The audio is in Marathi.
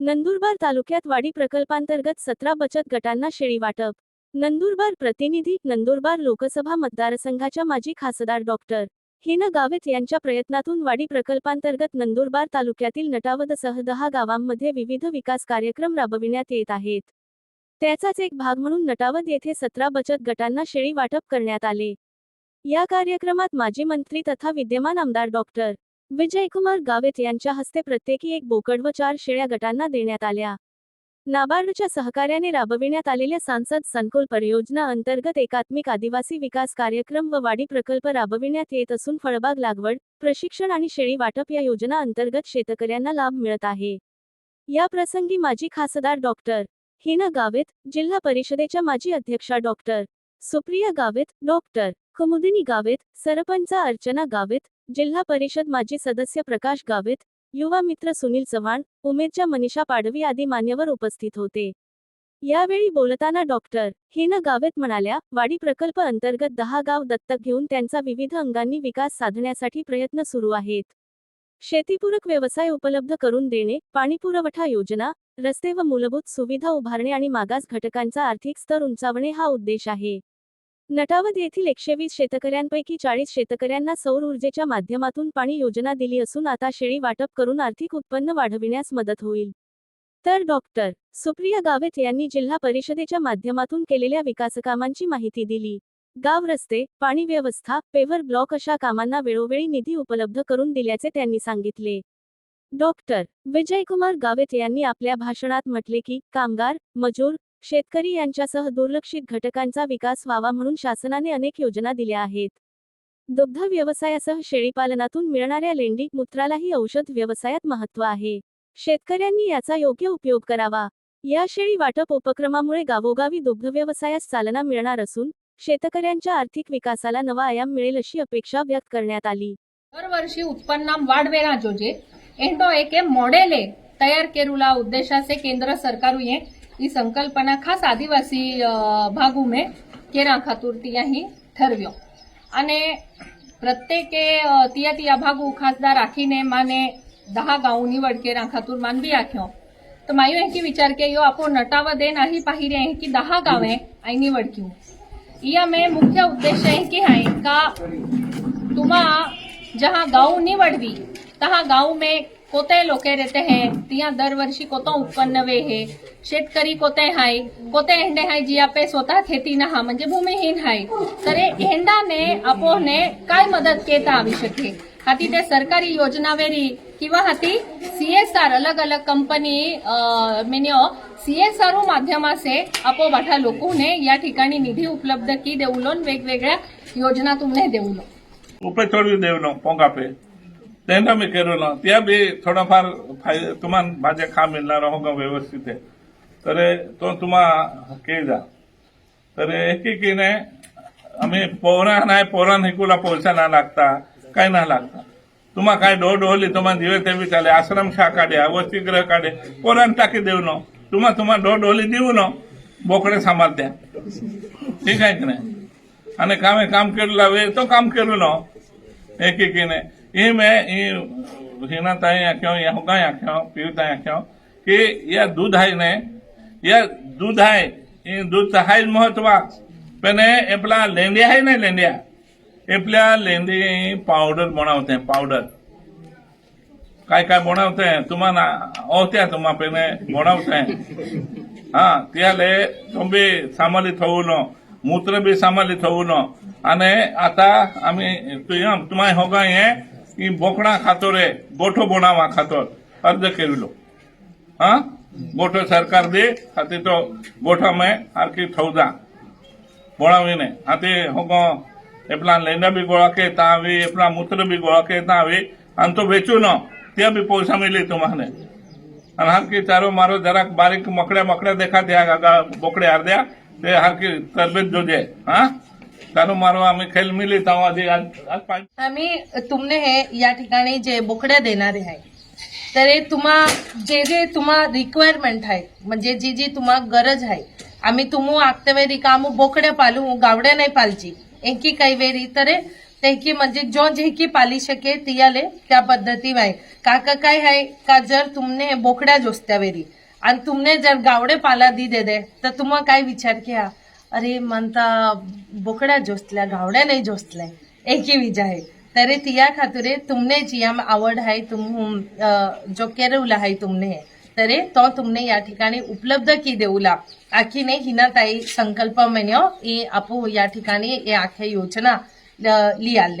नंदुरबार तालुक्यात वाडी प्रकल्पांतर्गत सतरा बचत गटांना शेळी वाटप. नंदुरबार प्रतिनिधी नंदुरबार लोकसभा मतदारसंघाच्या माजी खासदार डॉक्टर हिना गावित यांच्या प्रयत्नातून वाडी प्रकल्पांतर्गत नंदुरबार तालुक्यातील नटावदसह दहा गावांमध्ये विविध विकास कार्यक्रम राबविण्यात येत आहेत. त्याचाच एक भाग म्हणून नटावद येथे सतरा बचत गटांना शेळी वाटप करण्यात आले. या कार्यक्रमात माजी मंत्री तथा विद्यमान आमदार डॉक्टर विजयकुमार गावित यांच्या हस्ते प्रत्येकी एक बोकड व चार शेळ्या गटांना देण्यात आल्या. नाबार्डच्या सहकार्याने राबविण्यात आलेल्या सांसद संकुल परियोजना अंतर्गत एकात्मिक आदिवासी विकास कार्यक्रम व वाढी प्रकल्प राबविण्यात येत असून फळबाग लागवड प्रशिक्षण आणि शेळी वाटप या योजना अंतर्गत शेतकऱ्यांना लाभ मिळत आहे. या प्रसंगी माजी खासदार डॉक्टर हिना गावित जिल्हा परिषदेच्या माजी अध्यक्षा डॉक्टर सुप्रिया गावित डॉक्टर. कुमुदिनी गावित सरपंच अर्चना गावित जिल्हा परिषद माजी सदस्य प्रकाश गावित युवा मित्र सुनील चव्हाण उमेदच्या मनीषा पाडवी आदी मान्यवर उपस्थित होते. यावेळी बोलताना डॉक्टर हिना गावित म्हणाल्या वाडी प्रकल्प अंतर्गत दहा गाव दत्तक घेऊन त्यांचा विविध अंगांनी विकास साधण्यासाठी प्रयत्न सुरू आहेत. शेतीपूरक व्यवसाय उपलब्ध करून देणे पाणीपुरवठा योजना रस्ते व मूलभूत सुविधा उभारणे आणि मागास घटकांचा आर्थिक स्तर उंचावणे हा उद्देश आहे. नटावद येथील एकशे वीस शेतकऱ्यांपैकी चाळीस शेतकऱ्यांना सौर ऊर्जेच्या माध्यमातून पाणी योजना दिली असून आता शेळी वाटप करून आर्थिक उत्पन्न वाढविण्यास मदत होईल. तर डॉक्टर सुप्रिया गावेत यांनी जिल्हा परिषदेच्या माध्यमातून केलेल्या विकासकामांची माहिती दिली. गाव रस्ते पाणी व्यवस्था पेव्हर ब्लॉक अशा कामांना वेळोवेळी निधी उपलब्ध करून दिल्याचे त्यांनी सांगितले. डॉक्टर विजयकुमार गावेत यांनी आपल्या भाषणात म्हटले की कामगार मजूर शेतकरी यांच्यासह दुर्लक्षित घटकांचा विकास व्हावा म्हणून शासनाने अनेक योजना दिल्या आहेत दुग्ध व्यवसायासह शेळीपालनातून मिळणाऱ्या लेंडी मूत्रालाही औषध व्यवसायात महत्त्व आहे शेतकऱ्यांनी याचा योग्य उपयोग करावा या शेळी वाटप उपक्रमामुळे गावोगावी दुग्ध व्यवसायास चालना मिळणार असून शेतकऱ्यांच्या आर्थिक विकासाला नवा आयाम मिळेल अशी अपेक्षा व्यक्त करण्यात आली દરવર્ષે ઉત્પન્નામ વાડવેરા જોજે એંડો એકે મોડેલે તૈયાર કેરુલા ઉદ્દેશાસે કેન્દ્ર સરકારુએ ઈ સંકલ્પના ખાસ આદિવાસી અ, ભાગુ મેં કેરા ખાતુર તિયાહી ઠરવ્યો અને પ્રત્યેકે અ, તિયા તિયા ભાગુ ખાસદાર રાખીને માને દહા ગાઉ નિવડ કેરા ખાતુર માન બી આખ્યો તો માયો એકી વિચાર કે યો આપો નટાવા દે नाही पाहिरे आहे की दहा गावे आई निवड क्यू या में मुख्य उद्देश है की है का तुम्हा जहाँ गाँव निवडवी तहा गाँव में कोते लोके रहते हैं तिया दरवर्षी कोतो उत्पन्न वे है। शेतकरी कोते हाय कोते हेंडे हाय जी आपे स्वतः खेती ना हा म्हणजे भूमिहीन हाय। तर ने हेंडाने आपोने काय मदत केता आवी शके हाती ते सरकारी योजना वेरी किंवा हाती सीएसआर अलग अलग कंपनी मेन्यो सीएसआर माध्यमासे आपो बाठा लोकोने या ठिकाणी निधी उपलब्ध की देऊलोन वेगवेगळ्या योजना तुमने देऊलो उपे थोडी देऊलो पोंगा त्यांना मी केलं त्या बी थोडाफार फायदे तुम्हाला भाज्या खा मिळणार हो का व्यवस्थित आहे. तर तो तुम्हा केला तर एक एकीने आम्ही पोरा नाही पोरान हिकूला पैसा ना लागता काय ना लागता. तुम्हा काय डो डोली तुम्हा दिवे ते विचारले आश्रम शाह काढे वसतिग्रह काढे पोरान टाकी देऊ न. तुम्हा तुम्हा डो डोली देऊ न बोकडे सांभाळत्या ठीक आहे की नाही? आणि कामे काम केलेला वेळ तो काम केलो न एकेकीने. એક ને એ મેં એ હિના તાઈ આખ્યો યા હુકાઈ આખ્યો પીવ તાઈ આખ્યો કે યા दूध आहे ને या दूध आहे એ दूध आहे महत्व पण आपला लेंड्या आहे ना लेंड्या आपल्या लेंडी पावडर बनवते पावडर काय काय बनवते तुम्हाला ओत्या तुम्हा पेने बनवते હા ત્યારે તમે સામાલી થવું ન મૂત્ર બી સામાલી થવું ન અને आता आम्ही तुम तुम्हाला होगा हे એ બોકડા ખાતોરે, ગોઠો બોણાવા ખાતોર. અર્જ કરેલો હા? ગોઠો સરકાર દે, હાથે તો ગોઠા ગોઠામાં આરકી થવદા બોળાવીને. હાથે હોગો, એપલા લેંડા બી ગોળા કે તા આવી એપલા મૂત્ર બી ગોળા કે તા આવી આમ તો વેચું ન. ત્યાં બી પૈસા મળી તમારે અને હાલકી ચારો મારો જરાક બારીક મકડે મકડે દેખા ત્યાં બોકડે હાર દે. તે હાલકી તરબેજ જોજે. હા? તારો મારો आम्ही खेळ मिली तेव्हा आधी आज आज पाहिजे आम्ही तुमने हे या ठिकाणी जे बोकड्या देणारे आहे तर हे तुम्हा जे जे तुम्हा रिक्वायरमेंट आहे म्हणजे जी जी तुम्हा गरज आहे आम्ही तुमू आगते वेरी कामू बोकड्या पालू गावड्या नाही पालची एकी काही वेरी तर हे ते की म्हणजे जो जे की पाली शके तियाले त्या पद्धती आहे काका काय आहे का जर तुमने बोकड्या जोसत्या वेरी आणि तुमने जर गावडे पाला दी दे दे तर तुम्हा काय विचार किया अरे म्हणता बोकड्या जोसल्या गावड्या नाही जोसल्या. एक ही विजा आहे. तरी तिया खातुरे तुमने जियाम आवड आहे तुम जो केरवला आहे तुमने. तरी तो तुमने या ठिकाणी उपलब्ध की देऊला. आखीने हिना ताई संकल्प मेन्यो ए आपू या ठिकाणी ए आख्या योजना लिया लियाले.